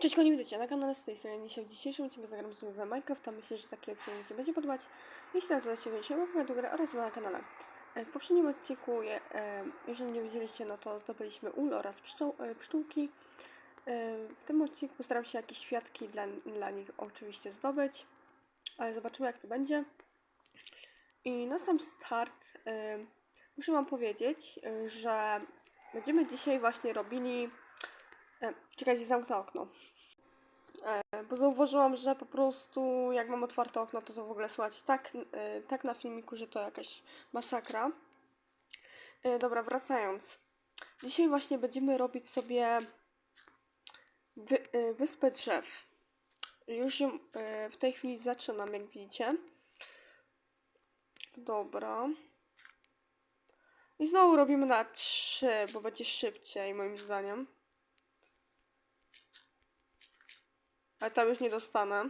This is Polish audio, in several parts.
Cześć, koni witajcie na kanale z tej strony dzisiaj w dzisiejszym odcinku zagram znowu w Minecrafta. Myślę, że takie odcinek Ci będzie podobać. Jeśli tak, to się łapkę do gry oraz na kanale. E, W poprzednim odcinku, je, e, jeżeli nie widzieliście, no to zdobyliśmy ul oraz pszczół, e, pszczółki. E, W tym odcinku postaram się jakieś świadki dla, dla nich oczywiście zdobyć, ale zobaczymy jak to będzie. I na sam start e, muszę Wam powiedzieć, e, że będziemy dzisiaj właśnie robili E, Czekajcie, zamknę okno. E, Bo zauważyłam, że po prostu jak mam otwarte okno, to to w ogóle słychać tak, e, tak na filmiku, że to jakaś masakra. E, Dobra, wracając. Dzisiaj właśnie będziemy robić sobie wy, e, wyspę drzew. Już ją e, w tej chwili zaczynam, jak widzicie. Dobra. I znowu robimy na trzy, bo będzie szybciej, moim zdaniem. Ale tam już nie dostanę.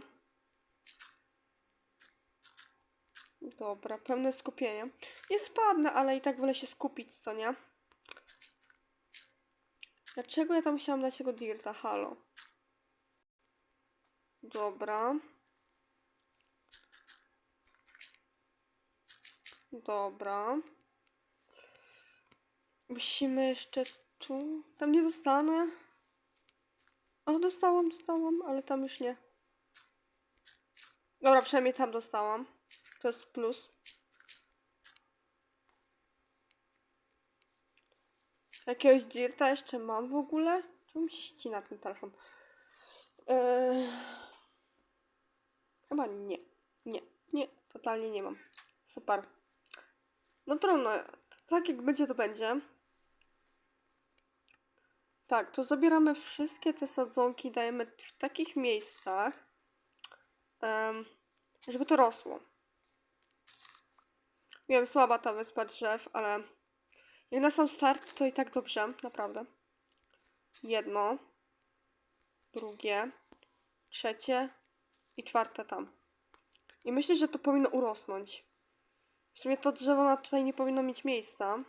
Dobra, pełne skupienie. Nie spadnę, ale i tak wolę się skupić, co nie? Dlaczego ja tam musiałam dać tego dirta? Halo. Dobra. Dobra. Musimy jeszcze tu... Tam nie dostanę. O, dostałam, dostałam, ale tam już nie. Dobra, przynajmniej tam dostałam. To jest plus. Jakiegoś dirta jeszcze mam w ogóle? Czemu mi się ścina ten telefon? Eee... Chyba nie. Nie, nie, totalnie nie mam. Super. No trudno. Tak jak będzie, to będzie. Tak, to zabieramy wszystkie te sadzonki, dajemy w takich miejscach, żeby to rosło. Wiem, słaba ta wyspa drzew, ale jak na sam start, to i tak dobrze, naprawdę. Jedno, drugie, trzecie i czwarte tam. I myślę, że to powinno urosnąć. W sumie to drzewo na tutaj nie powinno mieć miejsca.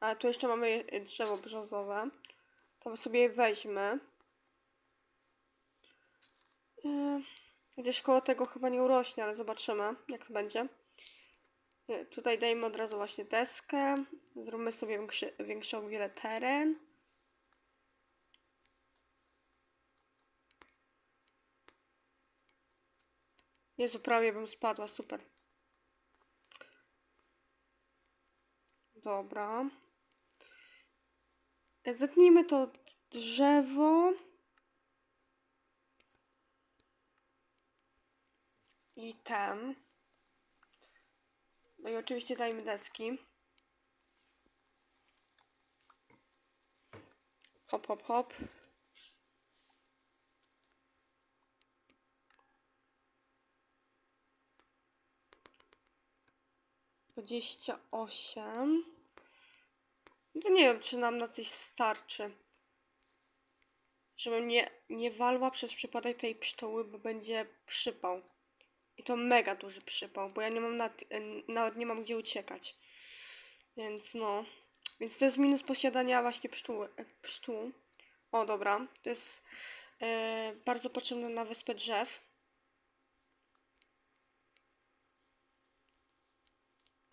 Ale tu jeszcze mamy drzewo brzozowe. To sobie weźmy. Yy, Gdzieś koło tego chyba nie urośnie, ale zobaczymy, jak to będzie. Yy, Tutaj dajmy od razu właśnie deskę. Zróbmy sobie większy, o wiele teren. Jezu, prawie bym spadła, super. Dobra. Zetnijmy to drzewo. I ten. No i oczywiście dajmy deski. Hop, hop, hop. Dwadzieścia osiem. No nie wiem, czy nam na coś starczy. Żebym nie, nie walła przez przypadek tej pszczoły, bo będzie przypał. I to mega duży przypał, bo ja nie mam nad, nawet nie mam gdzie uciekać. Więc no. Więc to jest minus posiadania właśnie pszczół. e, pszczół. O, dobra. To jest e, bardzo potrzebne na wyspę drzew.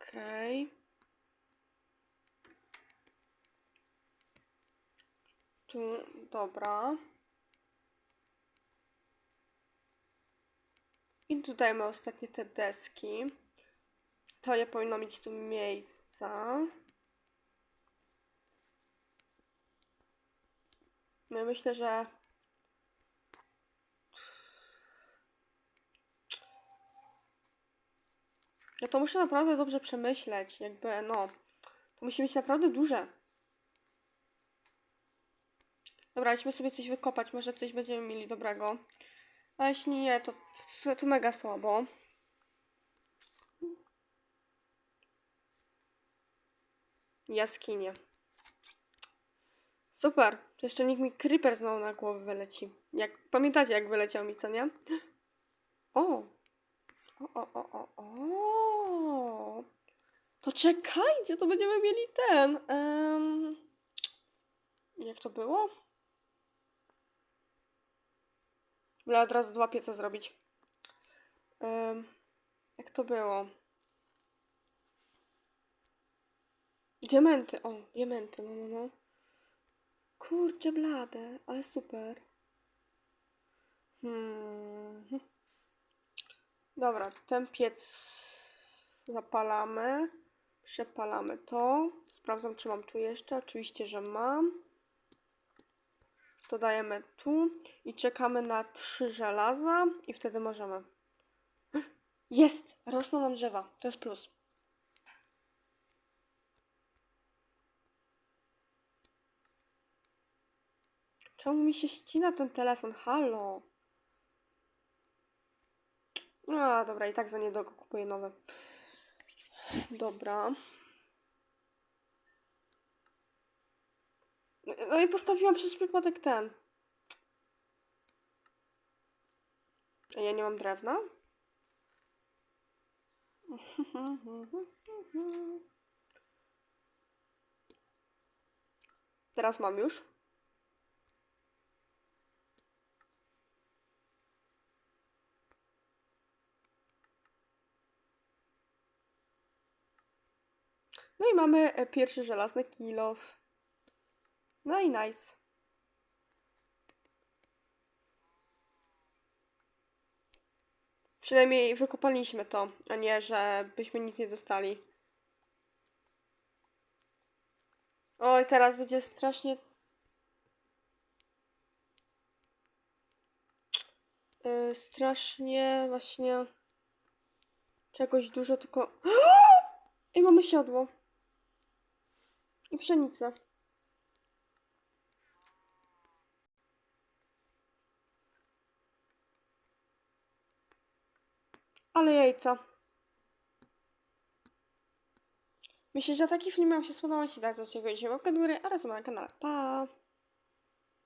Okej. Okay. Tu, dobra. I dajmy ostatnie te deski. To nie powinno mieć tu miejsca. No myślę, że ja to muszę naprawdę dobrze przemyśleć. Jakby, no, to musi być naprawdę duże. Dobra, idźmy sobie coś wykopać, może coś będziemy mieli dobrego. A jeśli nie, to, to, to mega słabo. Jaskinie. Super. To jeszcze niech mi creeper znowu na głowę wyleci. Jak, pamiętacie, jak wyleciał mi, co nie? O! O, o, o, o, o! To czekajcie, to będziemy mieli ten. em, Jak to było? Wolę od razu dwa piece zrobić. Ym, jak to było? Diamenty, o, diamenty, no, no, no. Kurczę blade, ale super. Hmm. Dobra, ten piec zapalamy. Przepalamy to. Sprawdzam, czy mam tu jeszcze. Oczywiście, że mam. To dajemy tu i czekamy na trzy żelaza i wtedy możemy. Jest! Rosną nam drzewa. To jest plus. Czemu mi się ścina ten telefon? Halo! A, dobra, i tak za niedługo kupuję nowe. Dobra. No i postawiłam przez przypadek ten. A ja nie mam drewna? Teraz mam już. No i mamy e, pierwszy żelazny kilof. No i nice. Przynajmniej wykopaliśmy to, a nie, że byśmy nic nie dostali. Oj, teraz będzie strasznie... Yy, strasznie właśnie... Czegoś dużo, tylko... I mamy siodło. I pszenicę. Ale jajca. Myślę, że taki film Wam się spodobał. Jeśli tak, to zostawcie łapkę do góry oraz na kanale. Pa!